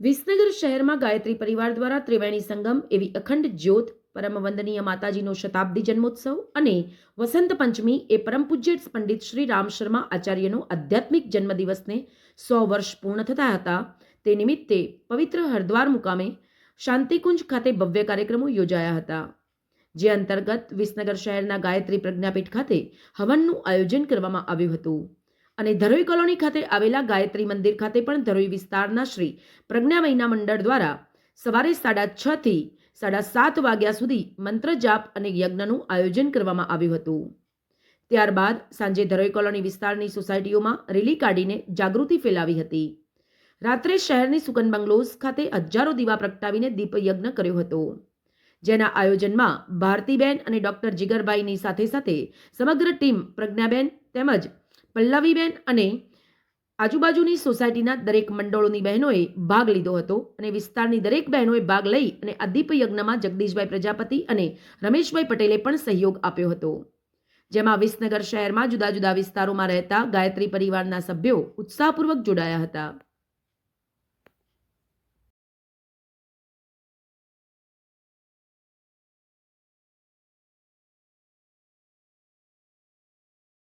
વિસનગર શહેરમાં ગાયત્રી પરિવાર દ્વારા ત્રિવેણી સંગમ, એવી અખંડ જ્યોત પરમ વંદનીય માતાજીનો શતાબ્દી જન્મોત્સવ અને વસંત પંચમી એ પરમ પૂજ્ય પંડિત શ્રી રામ શર્મા આચાર્યનો આધ્યાત્મિક જન્મદિવસને સો વર્ષ પૂર્ણ થતા હતા. તે નિમિત્તે પવિત્ર હરદ્વાર મુકામે શાંતિકુંજ ખાતે ભવ્ય કાર્યક્રમો યોજાયા હતા. જે અંતર્ગત વિસનગર શહેરના ગાયત્રી પ્રજ્ઞાપીઠ ખાતે હવનનું આયોજન કરવામાં આવ્યું હતું. અને ધરોઈ કોલોની ખાતે આવેલા ગાયત્રી મંદિર ખાતે પણ ધરોઈ વિસ્તારના શ્રી પ્રજ્ઞા મહિના મંડળ દ્વારા સવારે સાડા છ થી સાડા સાત વાગ્યા સુધી મંત્ર જાપ અને યજ્ઞનું આયોજન કરવામાં આવ્યું હતું. ત્યારબાદ સાંજે ધરોઈ કોલોની વિસ્તારની સોસાયટીઓમાં રેલી કાઢીને જાગૃતિ ફેલાવી હતી. રાત્રે શહેરની સુકન બંગલોઝ ખાતે હજારો દીવા પ્રગટાવીને દીપ યજ્ઞ કર્યો હતો. જેના આયોજનમાં ભારતીબેન અને ડોક્ટર જીગરભાઈની સાથે સાથે સમગ્ર ટીમ પ્રજ્ઞાબેન તેમજ પલ્લવીબેન અને આજુબાજુની સોસાયટીના દરેક મંડળોની બહેનોએ ભાગ લીધો હતો અને વિસ્તારની દરેક બહેનોએ ભાગ લઈ અને આ યજ્ઞમાં જગદીશભાઈ પ્રજાપતિ અને રમેશભાઈ પટેલે પણ સહયોગ આપ્યો હતો. જેમાં વિસનગર શહેરમાં જુદા જુદા વિસ્તારોમાં રહેતા ગાયત્રી પરિવારના સભ્યો ઉત્સાહપૂર્વક જોડાયા હતા.